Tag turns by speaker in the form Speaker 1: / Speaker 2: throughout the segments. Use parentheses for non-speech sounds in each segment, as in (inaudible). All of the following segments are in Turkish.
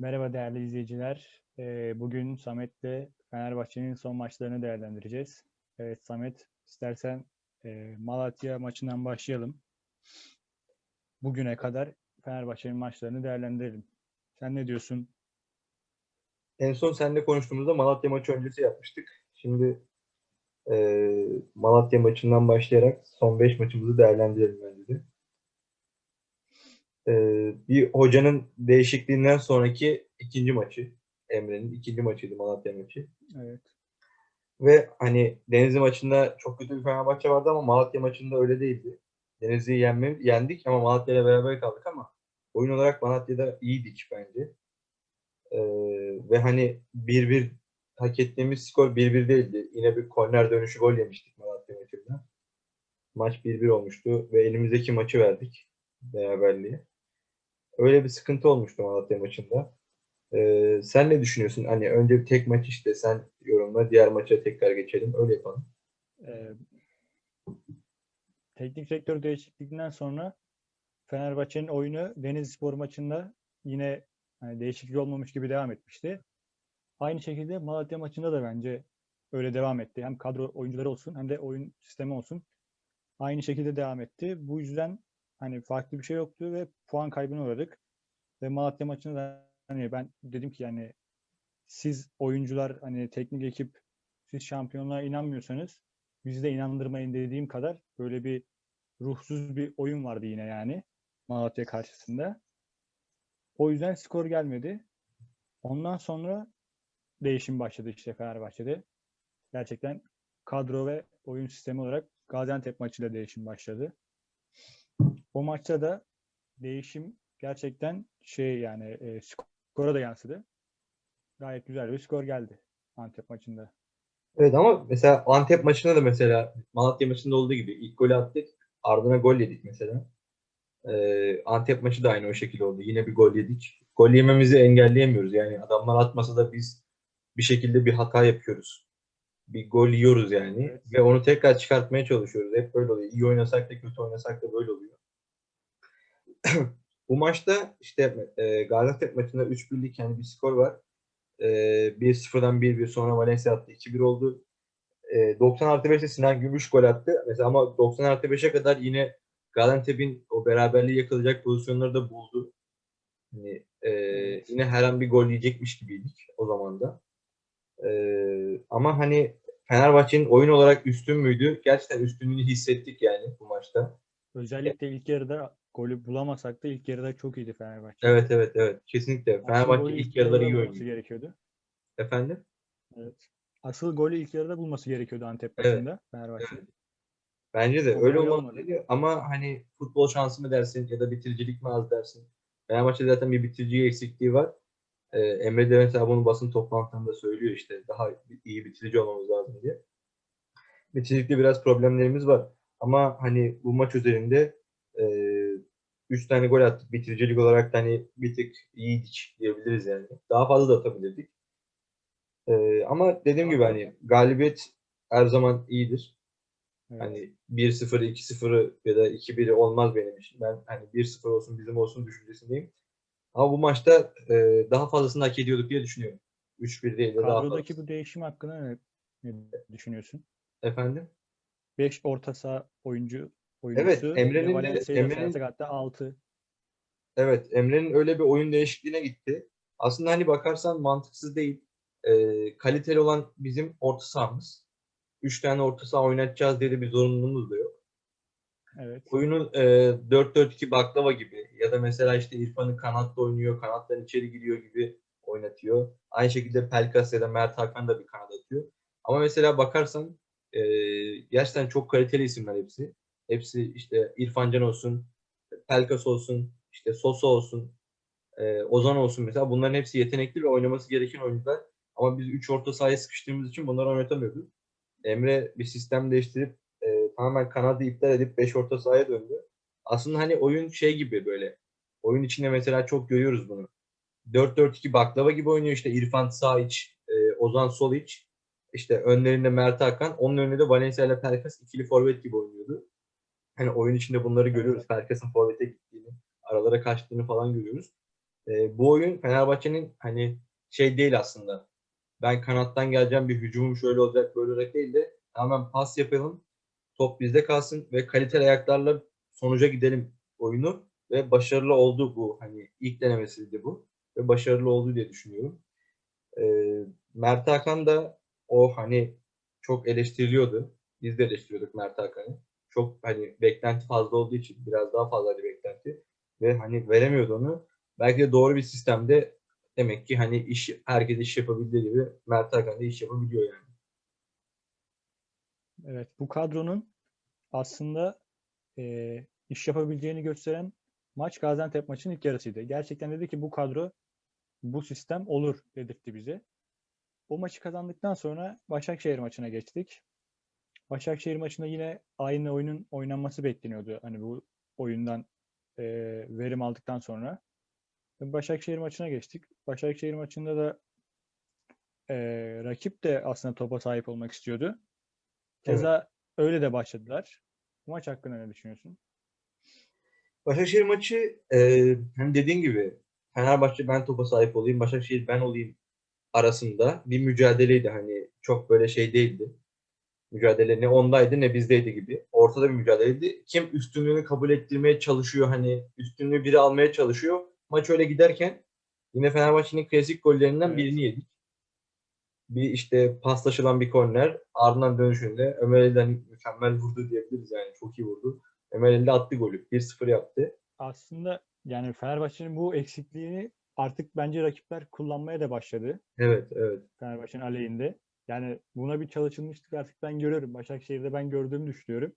Speaker 1: Merhaba değerli izleyiciler. Ee, Bugün Samet'le Fenerbahçe'nin son maçlarını değerlendireceğiz. Evet Samet, istersen e, Malatya maçından başlayalım. Bugüne kadar Fenerbahçe'nin maçlarını değerlendirelim. Sen ne diyorsun?
Speaker 2: En son seninle konuştuğumuzda Malatya maçı öncesi yapmıştık. Şimdi eee, Malatya maçından başlayarak son 5 maçımızı değerlendirelim bence de. Eee, bir hocanın değişikliğinden sonraki ikinci maçı. Emre'nin ikinci maçıydı Malatya maçı.
Speaker 1: Evet.
Speaker 2: Ve hani Denizli maçında çok kötü bir Fenerbahçe vardı ama Malatya maçında öyle değildi. Denizli'yi yenme, yendik ama Malatya ile beraber kaldık ama oyun olarak Malatya'da iyiydik bence. Ee, ve hani 1-1 hak ettiğimiz skor 1-1 değildi. Yine bir korner dönüşü gol yemiştik Malatya maçında. Maç 1-1 olmuştu ve elimizdeki maçı verdik beraberliğe. Öyle bir sıkıntı olmuştu Malatya maçında. Ee, sen ne düşünüyorsun? Hani önce bir tek maç işte sen yorumla. Diğer maça tekrar geçelim. Öyle yapalım.
Speaker 1: Ee, teknik direktör değişikliğinden sonra Fenerbahçe'nin oyunu Denizlispor maçında yine hani değişiklik olmamış gibi devam etmişti. Aynı şekilde Malatya maçında da bence öyle devam etti. Hem kadro oyuncuları olsun hem de oyun sistemi olsun. Aynı şekilde devam etti. Bu yüzden hani farklı bir şey yoktu ve puan kaybına uğradık. Ve Malatya maçında da hani ben dedim ki yani siz oyuncular hani teknik ekip siz şampiyonluğa inanmıyorsanız bizi de inandırmayın dediğim kadar böyle bir ruhsuz bir oyun vardı yine yani Malatya karşısında. O yüzden skor gelmedi. Ondan sonra değişim başladı işte Fenerbahçe'de. Gerçekten kadro ve oyun sistemi olarak Gaziantep maçıyla değişim başladı. O maçta da değişim gerçekten şey yani e, skora da yansıdı. Gayet güzel bir skor geldi Antep maçında.
Speaker 2: Evet ama mesela Antep maçında da mesela Malatya maçında olduğu gibi ilk golü attık. Ardına gol yedik mesela. Ee, Antep maçı da aynı o şekilde oldu. Yine bir gol yedik. Gol yememizi engelleyemiyoruz. Yani adamlar atmasa da biz bir şekilde bir hata yapıyoruz. Bir gol yiyoruz yani.
Speaker 1: Evet.
Speaker 2: Ve onu tekrar çıkartmaya çalışıyoruz. Hep böyle oluyor. İyi oynasak da kötü oynasak da böyle oluyor. (clears throat) Bu maçta işte e, Gaziantep maçında 3-1'lik yani bir skor var. E, 1-0'dan 1-1 sonra Valencia attı. 2-1 oldu. E, 90 artı 5'te Sinan Gümüş gol attı. Mesela ama 90 artı 5'e kadar yine Gaziantep'in o beraberliği yakalayacak pozisyonları da buldu. Hani, e, yine her an bir gol yiyecekmiş gibiydik o zaman da. E, ama hani Fenerbahçe'nin oyun olarak üstün müydü? Gerçekten üstünlüğünü hissettik yani bu maçta.
Speaker 1: Özellikle ilk yarıda golü bulamasak da ilk yarıda çok iyiydi Fenerbahçe.
Speaker 2: Evet evet evet kesinlikle.
Speaker 1: Asıl
Speaker 2: Fenerbahçe
Speaker 1: golü
Speaker 2: ilk yarıları iyi oynuyor.
Speaker 1: gerekiyordu.
Speaker 2: Efendim?
Speaker 1: Evet. Asıl golü ilk yarıda bulması gerekiyordu Antep
Speaker 2: Evet.
Speaker 1: maçında Fenerbahçe.
Speaker 2: Bence de
Speaker 1: O
Speaker 2: öyle olmalı. Ama hani futbol şansı mı dersin ya da bitiricilik mi az dersin? Fenerbahçe zaten bir bitirici eksikliği var. Ee, Emre de mesela bunu basın toplantılarında söylüyor işte daha iyi bitirici olmamız lazım diye. Bitiricilikte biraz problemlerimiz var. Ama hani bu maç üzerinde 3 tane gol attık. Bitiricilik olarak da hani bir tık iyiydik diyebiliriz yani. Daha fazla da atabilirdik. Ee, ama dediğim gibi hani galibiyet her zaman iyidir.
Speaker 1: Evet.
Speaker 2: Hani 1-0, 2-0 ya da 2-1 olmaz benim için. Ben hani 1-0 olsun bizim olsun düşüncesindeyim. Ama bu maçta e, daha fazlasını hak ediyorduk diye düşünüyorum. 3-1 değil de daha
Speaker 1: Kadrodaki bu değişim hakkında ne, ne düşünüyorsun?
Speaker 2: Efendim?
Speaker 1: 5 orta saha oyuncu oyuncusu
Speaker 2: Emre'nin de-
Speaker 1: Valencia'yı
Speaker 2: Emre'nin-
Speaker 1: sayarsak hatta 6.
Speaker 2: Evet, Emre'nin öyle bir oyun değişikliğine gitti. Aslında hani bakarsan mantıksız değil. E, kaliteli olan bizim orta sahamız. 3 tane orta saha oynatacağız diye de bir zorunluluğumuz da yok.
Speaker 1: Evet.
Speaker 2: oyunun e, 4-4-2 baklava gibi ya da mesela işte İrfan'ı kanatta oynuyor, kanattan içeri giriyor gibi oynatıyor. Aynı şekilde Pelkas ya da Mert Hakan da bir kanat atıyor. Ama mesela bakarsan e, gerçekten çok kaliteli isimler hepsi. Hepsi işte İrfan Can olsun, Pelkas olsun, işte Sosa olsun, e, Ozan olsun mesela. Bunların hepsi yetenekli ve oynaması gereken oyuncular. Ama biz 3 orta sahaya sıkıştığımız için bunları oynatamıyorduk. Emre bir sistem değiştirip e, tamamen kanadı iptal edip 5 orta sahaya döndü. Aslında hani oyun şey gibi böyle. Oyun içinde mesela çok görüyoruz bunu. 4-4-2 baklava gibi oynuyor işte İrfan sağ iç, e, Ozan sol iç. İşte önlerinde Mert Hakan, onun önünde de Valencia ile Pelkas ikili forvet gibi oynuyordu. Hani oyun içinde bunları görüyoruz. Pelkas'ın forvete gittiğini, aralara kaçtığını falan görüyoruz. e, bu oyun Fenerbahçe'nin hani şey değil aslında. Ben kanattan geleceğim bir hücumum şöyle olacak böyle olacak değil de tamamen pas yapalım. Top bizde kalsın ve kaliteli ayaklarla sonuca gidelim oyunu ve başarılı oldu bu. Hani ilk denemesiydi bu ve başarılı oldu diye düşünüyorum. Ee, Mert Hakan da o hani çok eleştiriliyordu. Biz de eleştiriyorduk Mert Hakan'ı. Çok hani beklenti fazla olduğu için biraz daha fazla bir beklenti ve hani veremiyordu onu. Belki de doğru bir sistemde demek ki hani iş herkes iş yapabildiği gibi Mert Hakan da iş yapabiliyor yani.
Speaker 1: Evet, bu kadronun aslında eee, iş yapabileceğini gösteren maç Gaziantep maçının ilk yarısıydı. Gerçekten dedi ki bu kadro, bu sistem olur dedirtti bize. O maçı kazandıktan sonra Başakşehir maçına geçtik. Başakşehir maçında yine aynı oyunun oynanması bekleniyordu. Hani bu oyundan eee, verim aldıktan sonra. Başakşehir maçına geçtik. Başakşehir maçında da eee, rakip de aslında topa sahip olmak istiyordu. Keza öyle de başladılar. Bu maç hakkında ne düşünüyorsun?
Speaker 2: Başakşehir maçı e, hani dediğin gibi Fenerbahçe ben topa sahip olayım, Başakşehir ben olayım arasında bir mücadeleydi. Hani çok böyle şey değildi. Mücadele ne ondaydı ne bizdeydi gibi. Ortada bir mücadeleydi. Kim üstünlüğünü kabul ettirmeye çalışıyor hani üstünlüğü biri almaya çalışıyor. Maç öyle giderken yine Fenerbahçe'nin klasik gollerinden
Speaker 1: Evet.
Speaker 2: birini yedik. Bir işte paslaşılan bir korner ardından dönüşünde Ömer Elden mükemmel vurdu diyebiliriz yani çok iyi vurdu. Ömer Elde attı golü. 1-0 yaptı.
Speaker 1: Aslında yani Fenerbahçe'nin bu eksikliğini artık bence rakipler kullanmaya da başladı.
Speaker 2: Evet, evet.
Speaker 1: Fenerbahçe'nin aleyhinde. Yani buna bir çalışılmıştık artık ben görüyorum. Başakşehir'de ben gördüğümü düşünüyorum.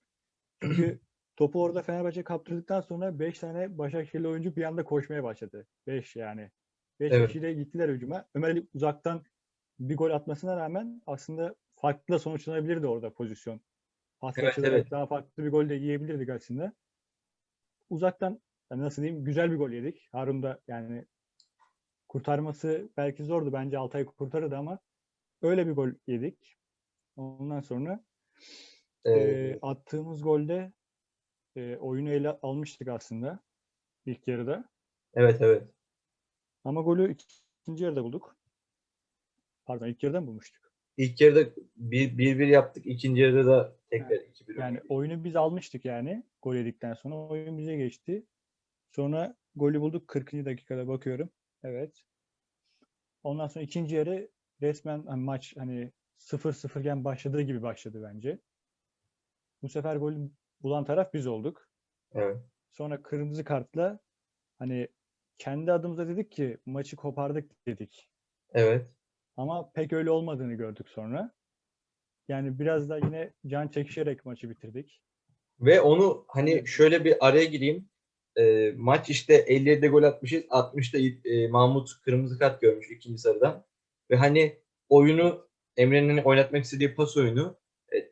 Speaker 1: Çünkü (clears throat) topu orada Fenerbahçe kaptırdıktan sonra 5 tane Başakşehirli oyuncu bir anda koşmaya başladı. 5 yani. 5
Speaker 2: Evet.
Speaker 1: kişiyle gittiler hücuma. Ömer Ali uzaktan bir gol atmasına rağmen aslında farklı da sonuçlanabilirdi orada pozisyon. Paslaşılarak
Speaker 2: evet.
Speaker 1: daha farklı bir gol de yiyebilirdik aslında. Uzaktan yani nasıl diyeyim güzel bir gol yedik. Harun da yani kurtarması belki zordu. Bence Altay kurtarırdı ama öyle bir gol yedik. Ondan sonra
Speaker 2: Ee,
Speaker 1: e, attığımız golde e, oyunu ele almıştık aslında ilk yarıda.
Speaker 2: evet, evet.
Speaker 1: Ama golü ikinci yarıda bulduk. Pardon ilk yarıda mı bulmuştuk?
Speaker 2: İlk yarıda 1-1 yaptık. ikinci yarıda da tekrar 2-1
Speaker 1: Yani
Speaker 2: oynadık.
Speaker 1: oyunu biz almıştık yani gol yedikten sonra. Oyun bize geçti. Sonra golü bulduk 40. dakikada bakıyorum. Evet. Ondan sonra ikinci yarı resmen hani maç hani 0-0 iken başladığı gibi başladı bence. Bu sefer golü bulan taraf biz olduk.
Speaker 2: Evet.
Speaker 1: Sonra kırmızı kartla hani kendi adımıza dedik ki maçı kopardık dedik.
Speaker 2: Evet.
Speaker 1: Ama pek öyle olmadığını gördük sonra. Yani biraz da yine can çekişerek maçı bitirdik.
Speaker 2: Ve onu hani şöyle bir araya gireyim. Ee, maç işte 57'de gol atmışız. 60'da e, Mahmut kırmızı kart görmüş ikinci sarıdan. Ve hani oyunu Emre'nin hani oynatmak istediği pas oyunu e,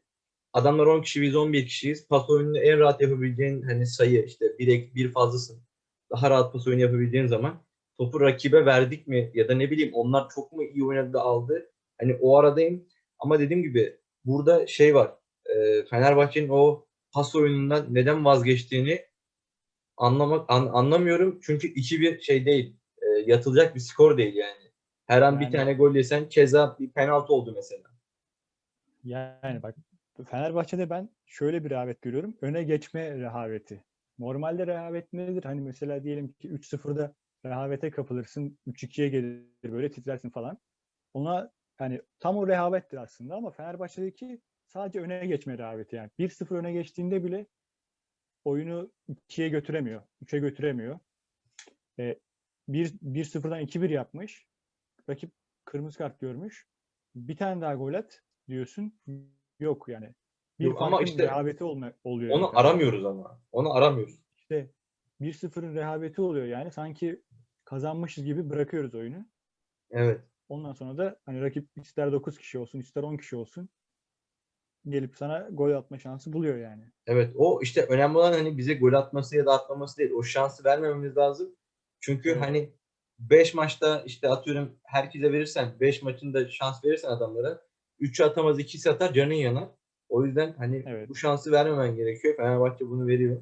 Speaker 2: adamlar 10 kişi biz 11 kişiyiz. Pas oyununu en rahat yapabileceğin hani sayı işte bir, bir fazlasın. Daha rahat pas oyunu yapabileceğin zaman topu rakibe verdik mi ya da ne bileyim onlar çok mu iyi oynadı aldı. Hani o aradayım. Ama dediğim gibi burada şey var. E, Fenerbahçe'nin o pas oyunundan neden vazgeçtiğini anlamak an- anlamıyorum. Çünkü 2-1 şey değil. e, yatılacak bir skor değil yani. Her an bir
Speaker 1: Yani-
Speaker 2: tane gol yesen keza bir penaltı oldu mesela.
Speaker 1: Yani bak Fenerbahçe'de ben şöyle bir rehavet görüyorum. Öne geçme rehaveti. Normalde rehavet nedir? Hani mesela diyelim ki 3-0'da rehavete kapılırsın. 3-2'ye gelir böyle titrersin falan. Ona hani tam o rehavettir aslında ama Fenerbahçe'deki sadece öne geçme rehaveti yani. 1-0 öne geçtiğinde bile oyunu 2'ye götüremiyor. 3'e götüremiyor. E, 1 1-0'dan 2-1 yapmış. Rakip kırmızı kart görmüş. Bir tane daha gol at diyorsun. Yok yani. Bir
Speaker 2: Yok ama işte
Speaker 1: rehaveti olma, oluyor. yani.
Speaker 2: Onu aramıyoruz ama. Onu aramıyoruz.
Speaker 1: İşte 1-0'ın rehaveti oluyor yani. Sanki kazanmışız gibi bırakıyoruz oyunu.
Speaker 2: Evet.
Speaker 1: Ondan sonra da hani rakip ister 9 kişi olsun ister 10 kişi olsun gelip sana gol atma şansı buluyor yani.
Speaker 2: Evet. O işte önemli olan hani bize gol atması ya da atmaması değil. O şansı vermememiz lazım. Çünkü
Speaker 1: Evet.
Speaker 2: hani 5 maçta işte atıyorum herkese verirsen 5 maçında şans verirsen adamlara 3'ü atamaz 2'si atar canın yanar. O yüzden hani
Speaker 1: Evet.
Speaker 2: bu şansı vermemen gerekiyor. Fenerbahçe bunu veriyor.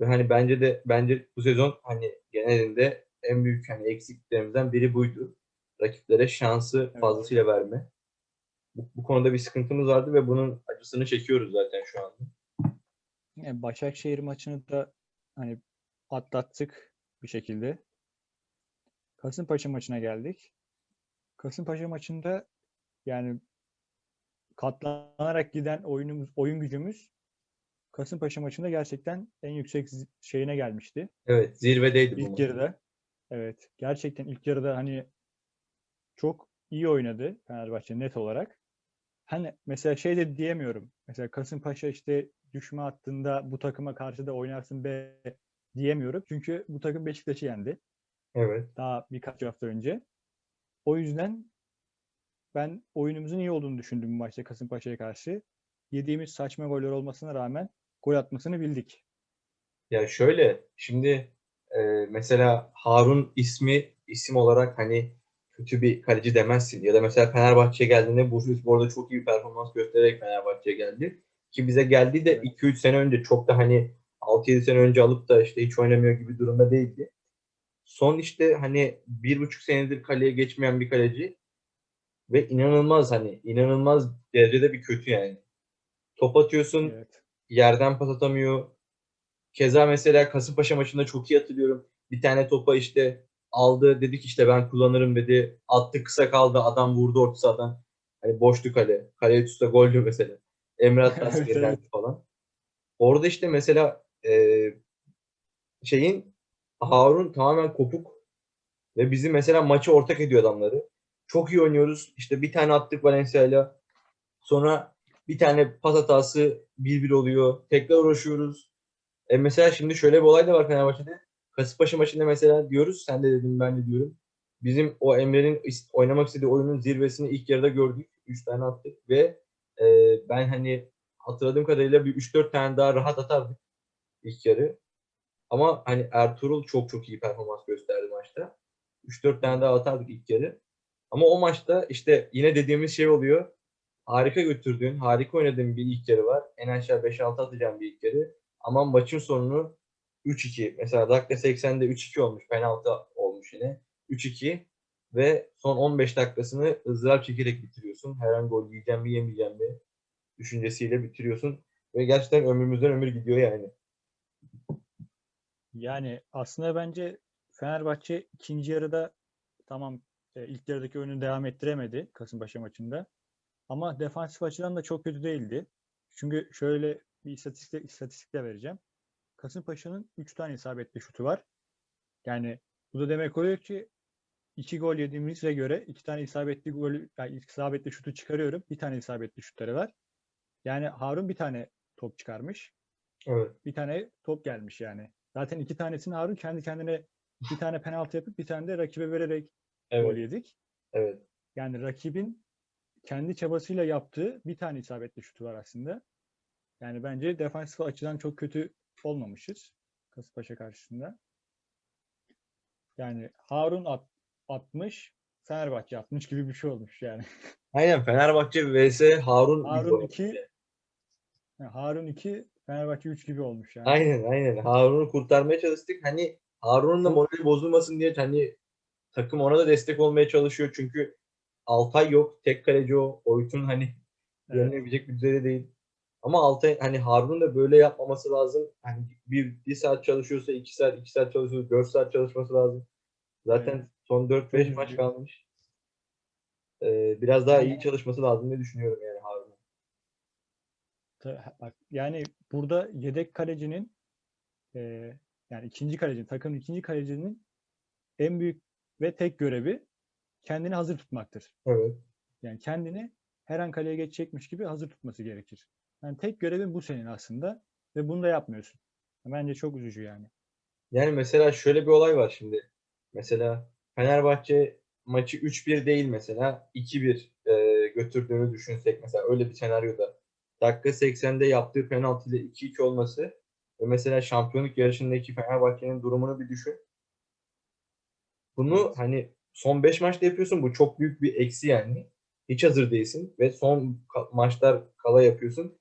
Speaker 2: Ve hani bence de bence bu sezon hani genelinde en büyük hani eksikliklerimizden biri buydu. Rakiplere şansı
Speaker 1: Evet.
Speaker 2: fazlasıyla verme. Bu, bu konuda bir sıkıntımız vardı ve bunun acısını çekiyoruz zaten şu anda.
Speaker 1: Yani Başakşehir maçını da hani atlattık bir şekilde. Kasımpaşa maçına geldik. Kasımpaşa maçında yani katlanarak giden oyunumuz, oyun gücümüz Kasımpaşa maçında gerçekten en yüksek şeyine gelmişti.
Speaker 2: Evet, zirvedeydi bu
Speaker 1: İlk yarıda. Evet. Gerçekten ilk yarıda hani çok iyi oynadı Fenerbahçe net olarak. Hani mesela şey de diyemiyorum. Mesela Kasımpaşa işte düşme hattında bu takıma karşı da oynarsın be diyemiyorum. Çünkü bu takım Beşiktaş'ı yendi
Speaker 2: Evet.
Speaker 1: daha birkaç hafta önce. O yüzden ben oyunumuzun iyi olduğunu düşündüm bu maçta Kasımpaşa'ya karşı. Yediğimiz saçma goller olmasına rağmen gol atmasını bildik.
Speaker 2: Ya şöyle, şimdi e, mesela Harun ismi isim olarak hani kötü bir kaleci demezsin. Ya da mesela Fenerbahçe'ye geldiğinde Bursaspor'da çok iyi bir performans göstererek Fenerbahçe'ye geldi. Ki bize geldiği de
Speaker 1: Evet.
Speaker 2: 2-3 sene önce çok da hani 6-7 sene önce alıp da işte hiç oynamıyor gibi durumda değildi. Son işte hani bir buçuk senedir kaleye geçmeyen bir kaleci ve inanılmaz hani inanılmaz derecede bir kötü yani. Top atıyorsun,
Speaker 1: Evet.
Speaker 2: yerden pas atamıyor. Keza mesela Kasımpaşa maçında çok iyi hatırlıyorum. Bir tane topa işte aldı dedik işte ben kullanırım dedi. Attı kısa kaldı adam vurdu orta sahadan. Hani boştu kale. Kaleye tutsa goldü mesela. (laughs)
Speaker 1: Evet,
Speaker 2: gerilendi
Speaker 1: evet.
Speaker 2: falan. Orada işte mesela e, şeyin Harun tamamen kopuk ve bizi mesela maçı ortak ediyor adamları. Çok iyi oynuyoruz. İşte bir tane attık Valencia'yla. Sonra bir tane pas hatası 1-1 oluyor. Tekrar uğraşıyoruz. E mesela şimdi şöyle bir olay da var Fenerbahçe'de. Kasımpaşa maçında mesela diyoruz, sen de dedim ben de diyorum. Bizim o Emre'nin oynamak istediği oyunun zirvesini ilk yarıda gördük. 3 tane attık ve e, ben hani hatırladığım kadarıyla bir 3-4 tane daha rahat atardık ilk yarı. Ama hani Ertuğrul çok çok iyi performans gösterdi maçta. 3-4 tane daha atardık ilk yarı. Ama o maçta işte yine dediğimiz şey oluyor. Harika götürdüğün, harika oynadığın bir ilk yarı var. En aşağı 5-6 atacağım bir ilk yarı. Ama maçın sonunu 3-2. Mesela dakika 80'de 3-2 olmuş. Penaltı olmuş yine. 3-2 ve son 15 dakikasını ızdırap çekerek bitiriyorsun. Her an gol yiyeceğim mi yemeyeceğim mi düşüncesiyle bitiriyorsun. Ve gerçekten ömrümüzden ömür gidiyor yani.
Speaker 1: Yani aslında bence Fenerbahçe ikinci yarıda tamam e, ilk yarıdaki oyunu devam ettiremedi Kasımpaşa maçında. Ama defansif açıdan da çok kötü değildi. Çünkü şöyle bir istatistik, istatistik de vereceğim. Kasımpaşa'nın 3 tane isabetli şutu var. Yani bu da demek oluyor ki 2 gol yediğimize göre 2 tane isabetli gol, yani isabetli şutu çıkarıyorum. Bir tane isabetli şutları var. Yani Harun bir tane top çıkarmış
Speaker 2: Evet.
Speaker 1: bir tane top gelmiş yani. Zaten iki tanesini Harun kendi kendine bir tane penaltı yapıp bir tane de rakibe vererek gol
Speaker 2: Evet.
Speaker 1: yedik.
Speaker 2: Evet.
Speaker 1: Yani rakibin kendi çabasıyla yaptığı bir tane isabetli şutu var aslında. Yani bence defansif açıdan çok kötü olmamışız Kasımpaşa karşısında. Yani Harun at, 60, Fenerbahçe 60 gibi bir şey olmuş yani.
Speaker 2: Aynen Fenerbahçe vs Harun
Speaker 1: Harun
Speaker 2: olmuş
Speaker 1: 2,
Speaker 2: yani.
Speaker 1: yani Harun 2, Fenerbahçe 3 gibi olmuş yani.
Speaker 2: Aynen aynen. Harun'u kurtarmaya çalıştık. Hani Harun'un da morali bozulmasın diye hani takım ona da destek olmaya çalışıyor. Çünkü Altay yok. Tek kaleci o. Oytun hani
Speaker 1: Evet.
Speaker 2: yenilebilecek bir düzeyde değil. Ama Altay hani Harun'un da böyle yapmaması lazım. Hani bir, bir saat çalışıyorsa iki saat, iki saat çalışıyorsa dört saat çalışması lazım. Zaten
Speaker 1: Evet.
Speaker 2: son 4-5
Speaker 1: Çok
Speaker 2: maç kalmış. Ee, biraz daha iyi çalışması lazım diye düşünüyorum yani
Speaker 1: Bak yani burada yedek kalecinin eee, yani ikinci kalecinin takımın ikinci kalecinin en büyük ve tek görevi kendini hazır tutmaktır.
Speaker 2: Evet.
Speaker 1: Yani kendini her an kaleye geçecekmiş gibi hazır tutması gerekir. Yani tek görevin bu senin aslında ve bunu da yapmıyorsun. Bence çok üzücü yani.
Speaker 2: Yani mesela şöyle bir olay var şimdi. Mesela Fenerbahçe maçı 3-1 değil mesela 2-1 e, götürdüğünü düşünsek mesela öyle bir senaryoda dakika 80'de yaptığı penaltıyla 2-2 olması ve mesela şampiyonluk yarışındaki Fenerbahçe'nin durumunu bir düşün. Bunu hani son 5 maçta yapıyorsun. Bu çok büyük bir eksi yani. Hiç hazır değilsin ve son maçlar kala yapıyorsun.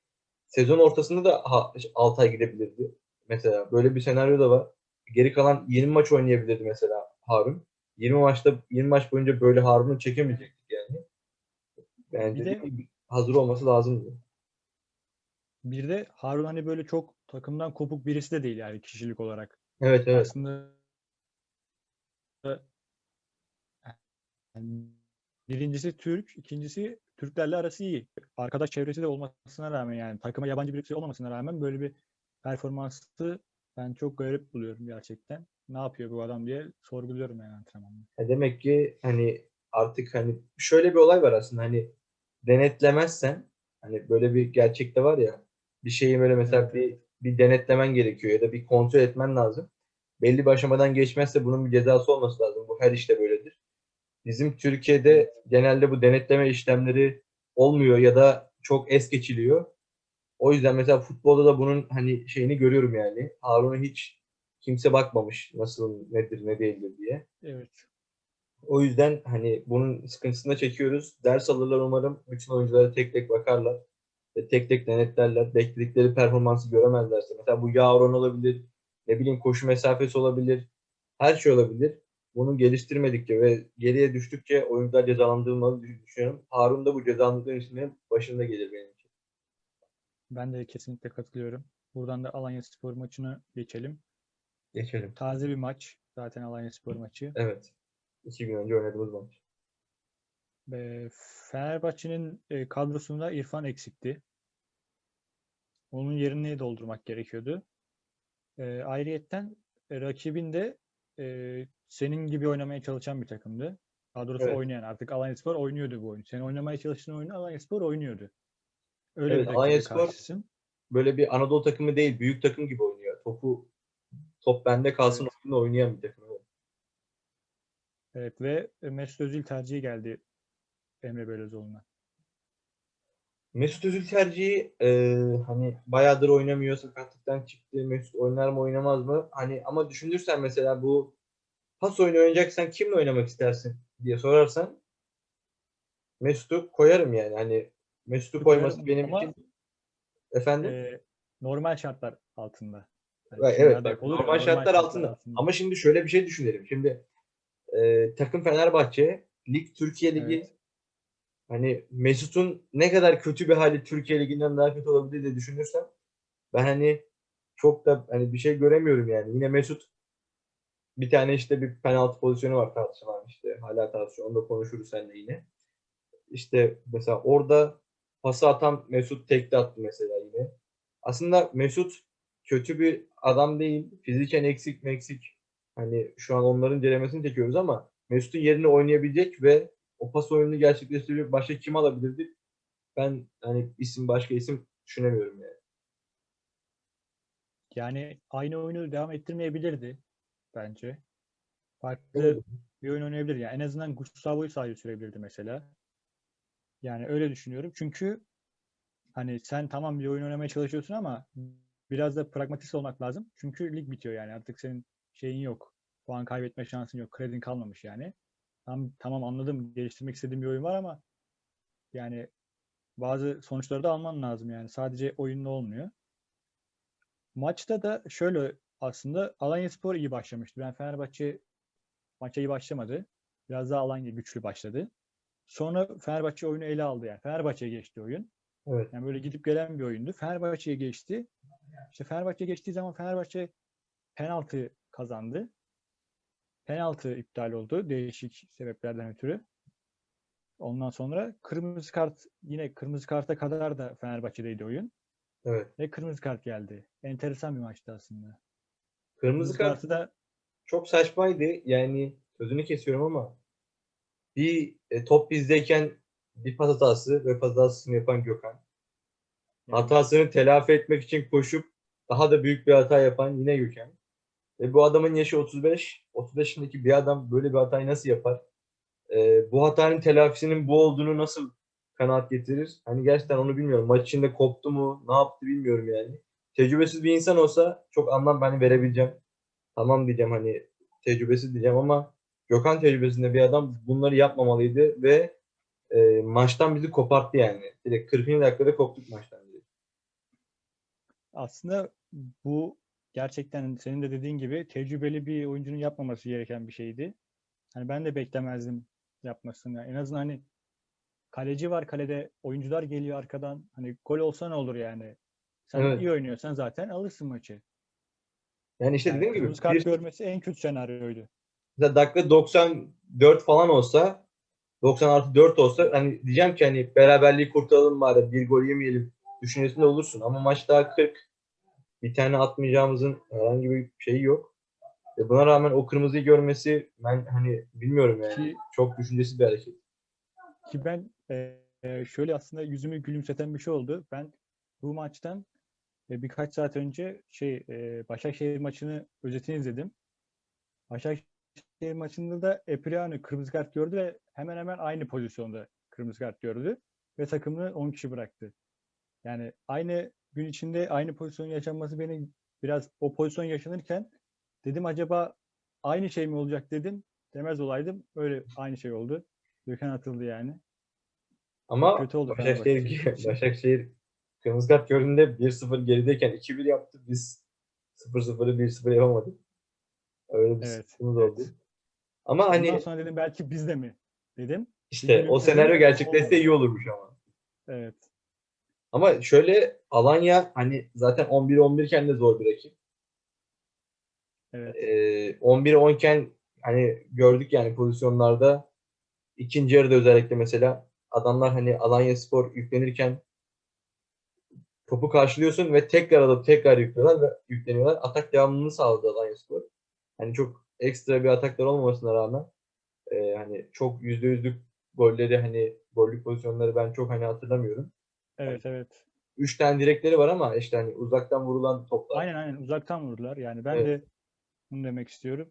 Speaker 2: Sezon ortasında da ha, Altay gidebilirdi. Mesela böyle bir senaryo da var. Geri kalan 20 maç oynayabilirdi mesela Harun. 20 maçta 20 maç boyunca böyle Harun'u çekemeyecektik yani. Bence
Speaker 1: Bir de
Speaker 2: hazır olması lazımdı.
Speaker 1: Bir de Harun hani böyle çok takımdan kopuk birisi de değil yani kişilik olarak.
Speaker 2: Evet evet.
Speaker 1: Aslında yani birincisi Türk, ikincisi Türklerle arası iyi. Arkadaş çevresi de olmasına rağmen yani takıma yabancı birisi olmamasına rağmen böyle bir performansı ben çok garip buluyorum gerçekten. Ne yapıyor bu adam diye sorguluyorum yani antrenmanda.
Speaker 2: Ya demek ki hani artık hani şöyle bir olay var aslında hani denetlemezsen hani böyle bir gerçek de var ya bir şeyi böyle mesela bir bir denetlemen gerekiyor ya da bir kontrol etmen lazım. Belli bir aşamadan geçmezse bunun bir cezası olması lazım. Bu her işte böyledir. Bizim Türkiye'de genelde bu denetleme işlemleri olmuyor ya da çok es geçiliyor. O yüzden mesela futbolda da bunun hani şeyini görüyorum yani. Harun'a hiç kimse bakmamış nasıl nedir ne değildir diye.
Speaker 1: Evet.
Speaker 2: O yüzden hani bunun sıkıntısını çekiyoruz. Ders alırlar umarım. Bütün oyunculara tek tek bakarlar. Tek tek denetlerler. Bekledikleri performansı göremezlerse. Mesela bu yağ oranı olabilir. Ne bileyim koşu mesafesi olabilir. Her şey olabilir. Bunu geliştirmedikçe ve geriye düştükçe oyuncular cezalandırılmalı düşünüyorum. Harun da bu cezalandırma işinin başında gelir benim için.
Speaker 1: Ben de kesinlikle katılıyorum. Buradan da Alanyaspor maçına geçelim.
Speaker 2: Geçelim.
Speaker 1: Taze bir maç. Zaten Alanyaspor maçı.
Speaker 2: Evet. İki gün önce oynadığımız maç.
Speaker 1: Ve Fenerbahçe'nin e, kadrosunda İrfan eksikti. Onun yerini doldurmak gerekiyordu. E, ayrıyetten rakibin de e, senin gibi oynamaya çalışan bir takımdı. Daha doğrusu
Speaker 2: Evet.
Speaker 1: oynayan. Artık Alanyaspor oynuyordu bu oyunu. Senin oynamaya çalıştığın oyunu Alanyaspor oynuyordu. Öyle
Speaker 2: Evet,
Speaker 1: bir
Speaker 2: Alanyaspor-
Speaker 1: karşısın.
Speaker 2: Böyle bir Anadolu takımı değil, büyük takım gibi oynuyor. Topu top bende kalsın
Speaker 1: Evet.
Speaker 2: oyununu oynayan bir takım. Evet.
Speaker 1: Evet ve e, Mesut Özil tercihi geldi Emre Belözoğlu'na.
Speaker 2: Mesut Özil tercihi e, hani bayağıdır oynamıyor, sakatlıktan çıktı. Mesut oynar mı oynamaz mı? Hani ama düşünürsen mesela bu pas oyunu oynayacaksan kimle oynamak istersin diye sorarsan Mesut'u koyarım yani. Hani Mesut'u koyması benim
Speaker 1: ama,
Speaker 2: için efendim
Speaker 1: e, normal şartlar altında. Yani
Speaker 2: Evet, bak,
Speaker 1: olur ya,
Speaker 2: normal şartlar altında. Ama şimdi şöyle bir şey düşünelim. Şimdi e, takım Fenerbahçe, lig Türkiye Ligi
Speaker 1: Evet.
Speaker 2: Hani Mesut'un ne kadar kötü bir hali Türkiye Ligi'nden daha kötü olabilir diye düşünürsem ben hani çok da hani bir şey göremiyorum yani. Yine Mesut bir tane işte bir penaltı pozisyonu var tartışılan işte hala tartışıyor. Onu da konuşuruz seninle yine. İşte mesela orada pası atan Mesut tekte attı mesela yine. Aslında Mesut kötü bir adam değil. Fiziken eksik meksik. Hani şu an onların ceremesini çekiyoruz ama Mesut'un yerine oynayabilecek ve o pas oyununu gerçekleştirecek başka kim alabilirdi? Ben hani isim başka isim düşünemiyorum yani.
Speaker 1: Yani aynı oyunu devam ettirmeyebilirdi bence. Farklı
Speaker 2: Doğru.
Speaker 1: bir oyun oynayabilir. Yani en azından Gustavo'yu sahaya sürebilirdi mesela. Yani öyle düşünüyorum. Çünkü hani sen tamam bir oyun oynamaya çalışıyorsun ama biraz da pragmatist olmak lazım. Çünkü lig bitiyor yani. Artık senin şeyin yok. Puan kaybetme şansın yok. Kredin kalmamış yani. Tam, tamam anladım. Geliştirmek istediğim bir oyun var ama yani bazı sonuçları da alman lazım yani. Sadece oyunla olmuyor. Maçta da şöyle aslında Alanyaspor iyi başlamıştı. Ben Fenerbahçe maça iyi başlamadı. Biraz daha Alanya güçlü başladı. Sonra Fenerbahçe oyunu ele aldı yani. Fenerbahçe'ye geçti oyun.
Speaker 2: Evet.
Speaker 1: Yani böyle gidip gelen bir oyundu. Fenerbahçe'ye geçti. İşte Fenerbahçe geçtiği zaman Fenerbahçe penaltı kazandı. Penaltı iptal oldu değişik sebeplerden ötürü. Ondan sonra kırmızı kart yine kırmızı karta kadar da Fenerbahçe'deydi oyun
Speaker 2: Evet.
Speaker 1: ve kırmızı kart geldi. Enteresan bir maçtı aslında.
Speaker 2: Kırmızı kart
Speaker 1: kartı da
Speaker 2: çok saçmaydı. Yani sözünü kesiyorum ama bir e, top bizdeyken bir pas hatası ve pas hatasını yapan Gökhan. Hatasını telafi etmek için koşup daha da büyük bir hata yapan yine Gökhan. Ve bu adamın yaşı 35. 35 yaşındaki bir adam böyle bir hatayı nasıl yapar? E, bu hatanın telafisinin bu olduğunu nasıl kanaat getirir? Hani gerçekten onu bilmiyorum. Maç içinde koptu mu? Ne yaptı bilmiyorum yani. Tecrübesiz bir insan olsa çok anlam ben verebileceğim. Tamam diyeceğim hani tecrübesiz diyeceğim ama Gökhan tecrübesinde bir adam bunları yapmamalıydı ve e, maçtan bizi koparttı yani. Direkt 40. dakikada koptuk maçtan. direkt.
Speaker 1: aslında bu gerçekten senin de dediğin gibi tecrübeli bir oyuncunun yapmaması gereken bir şeydi. Hani ben de beklemezdim yapmasını. En azından hani kaleci var kalede, oyuncular geliyor arkadan. Hani gol olsa ne olur yani? Sen
Speaker 2: Evet.
Speaker 1: iyi oynuyorsan zaten alırsın maçı.
Speaker 2: Yani işte
Speaker 1: Yani
Speaker 2: dediğim gibi
Speaker 1: kırmızı kart
Speaker 2: bir-
Speaker 1: görmesi en kötü senaryoydu.
Speaker 2: Mesela dakika 94 falan olsa 90 artı 4 olsa hani diyeceğim ki hani beraberliği kurtaralım bari bir gol yemeyelim düşüncesinde olursun. Ama maç daha 40. Bir tane atmayacağımızın herhangi bir şeyi yok. Ve buna rağmen o kırmızıyı görmesi ben hani bilmiyorum yani.
Speaker 1: Ki-
Speaker 2: Çok düşüncesiz bir hareket.
Speaker 1: Ki ben e, e, şöyle aslında yüzümü gülümseten bir şey oldu. Ben bu maçtan e, birkaç saat önce şey e, Başakşehir maçını özetini izledim. Başakşehir maçında da Epriano kırmızı kart gördü ve hemen hemen aynı pozisyonda kırmızı kart gördü ve takımını 10 kişi bıraktı. Yani aynı gün içinde aynı pozisyon yaşanması beni biraz o pozisyon yaşanırken dedim acaba aynı şey mi olacak dedim. Demez olaydım. Öyle aynı şey oldu. Gökhan atıldı yani.
Speaker 2: Ama
Speaker 1: Kötü oldu
Speaker 2: Başakşehir. Başakşehir kırmızı kart gördüğünde 1-0 gerideyken 2-1 yaptı. Biz 0-0'ı 1-0 yapamadık. Öyle bir
Speaker 1: Evet,
Speaker 2: sıkıntımız
Speaker 1: evet.
Speaker 2: oldu. Ama hani
Speaker 1: Ondan sonra dedim belki biz de mi dedim.
Speaker 2: işte
Speaker 1: bir
Speaker 2: o senaryo gerçekleşse iyi olurmuş ama.
Speaker 1: Evet.
Speaker 2: Ama şöyle Alanya hani zaten 11-11 iken de zor bir rakip.
Speaker 1: Evet.
Speaker 2: Ee, 11-10 iken hani gördük yani pozisyonlarda ikinci yarıda özellikle mesela adamlar hani Alanya Spor yüklenirken topu karşılıyorsun ve tekrar alıp tekrar yüklüyorlar ve yükleniyorlar. Atak devamlılığını sağladı Alanya Spor. Hani çok ekstra bir ataklar olmamasına rağmen e, hani çok yüzde yüzlük golleri hani gollük pozisyonları ben çok hani hatırlamıyorum.
Speaker 1: Evet evet.
Speaker 2: Üç tane direkleri var ama işte hani uzaktan vurulan toplar.
Speaker 1: Aynen aynen uzaktan vurdular. Yani ben
Speaker 2: Evet.
Speaker 1: de bunu demek istiyorum.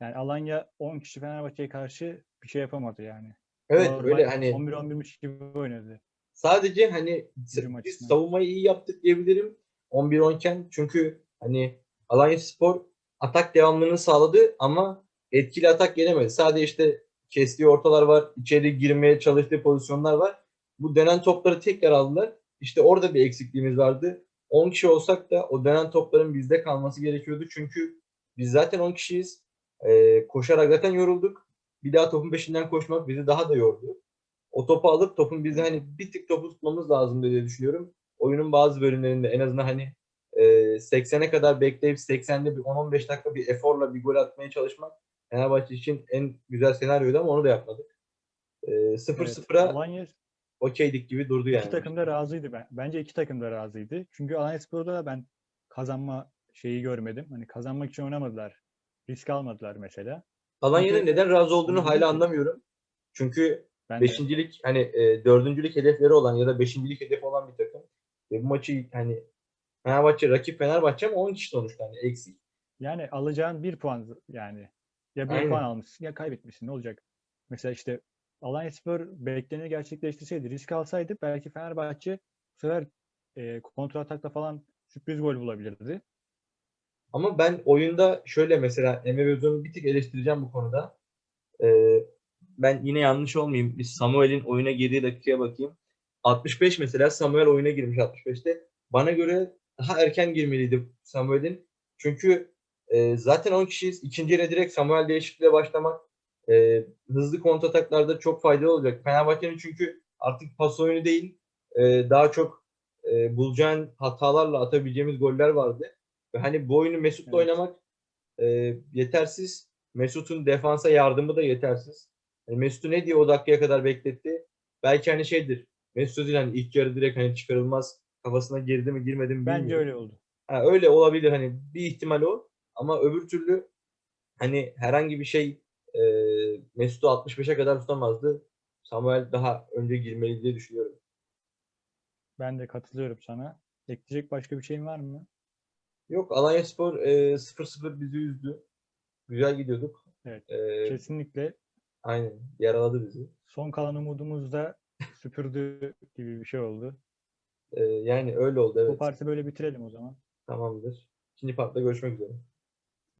Speaker 1: Yani Alanya 10 kişi Fenerbahçe'ye karşı bir şey yapamadı yani.
Speaker 2: Evet
Speaker 1: Normal
Speaker 2: böyle hani
Speaker 1: 11-11'miş gibi oynadı.
Speaker 2: sadece hani
Speaker 1: Hücum
Speaker 2: biz
Speaker 1: açısından.
Speaker 2: savunmayı iyi yaptık diyebilirim 11-10 iken çünkü hani Alanya Spor atak devamlılığını sağladı ama etkili atak gelemedi. Sadece işte kestiği ortalar var, içeri girmeye çalıştığı pozisyonlar var. Bu dönen topları tekrar aldılar. İşte orada bir eksikliğimiz vardı. 10 kişi olsak da o dönen topların bizde kalması gerekiyordu. Çünkü biz zaten 10 kişiyiz. Ee, koşarak zaten yorulduk. Bir daha topun peşinden koşmak bizi daha da yordu. O topu alıp topun bizi hani bir tık topu tutmamız lazım diye düşünüyorum. Oyunun bazı bölümlerinde en azından hani e, 80'e kadar bekleyip 80'de bir 10-15 dakika bir eforla bir gol atmaya çalışmak Fenerbahçe için en güzel senaryoydu ama onu da yapmadık. E, 0-0'a
Speaker 1: Evet. Alanya
Speaker 2: okeydik gibi durdu yani.
Speaker 1: iki takım da razıydı. Ben. Bence iki takım da razıydı. Çünkü Alanyaspor'da da ben kazanma şeyi görmedim. Hani kazanmak için oynamadılar. Risk almadılar mesela.
Speaker 2: Alanya'nın neden razı olduğunu hala anlamıyorum. Çünkü
Speaker 1: Ben de
Speaker 2: beşincilik hani e, dördüncülük hedefleri olan ya da beşincilik hedefi olan bir takım. Ve bu maçı hani Fenerbahçe rakip Fenerbahçe ama 10 kişi sonuçta hani eksik.
Speaker 1: Yani alacağın bir puan yani. Ya bir
Speaker 2: Aynen.
Speaker 1: puan almışsın ya kaybetmişsin. Ne olacak? Mesela işte Alanyaspor bekleneni gerçekleştirseydi, risk alsaydı belki Fenerbahçe bu sefer e, kontra atakla falan sürpriz gol bulabilirdi.
Speaker 2: Ama ben oyunda şöyle mesela Emre Belözoğlu'nu bir tık eleştireceğim bu konuda. Ee, ben yine yanlış olmayayım. Bir Samuel'in oyuna girdiği dakikaya bakayım. 65 mesela Samuel oyuna girmiş 65'te. Bana göre daha erken girmeliydi Samuel'in. Çünkü e, zaten 10 kişiyiz. İkinci yere direkt Samuel değişikliğe başlamak e, hızlı kontrataklarda çok faydalı olacak. Fenerbahçe'nin çünkü artık pas oyunu değil e, daha çok e, bulacağın hatalarla atabileceğimiz goller vardı. Ve hani bu oyunu Mesut'la
Speaker 1: Evet.
Speaker 2: oynamak e, yetersiz. Mesut'un defansa yardımı da yetersiz. Yani Mesut'u ne diye o dakikaya kadar bekletti? Belki hani şeydir. Mesut Özil hani ilk yarı direkt hani çıkarılmaz kafasına girdi mi girmedi mi
Speaker 1: Bence
Speaker 2: bilmiyorum.
Speaker 1: öyle oldu.
Speaker 2: Ha, öyle olabilir hani bir ihtimal o. Ama öbür türlü hani herhangi bir şey Mesut'u 65'e kadar tutamazdı. Samuel daha önce girmeli diye düşünüyorum.
Speaker 1: Ben de katılıyorum sana. Ekleyecek başka bir şeyin var mı?
Speaker 2: Yok Alanyaspor e, 0-0 bizi üzdü. Güzel gidiyorduk.
Speaker 1: Evet.
Speaker 2: E,
Speaker 1: Kesinlikle
Speaker 2: aynen yaraladı bizi.
Speaker 1: son kalan umudumuz da (laughs) süpürdü gibi bir şey oldu.
Speaker 2: E, yani öyle oldu
Speaker 1: Bu
Speaker 2: evet.
Speaker 1: parti böyle bitirelim o zaman.
Speaker 2: Tamamdır. İkinci partta görüşmek üzere.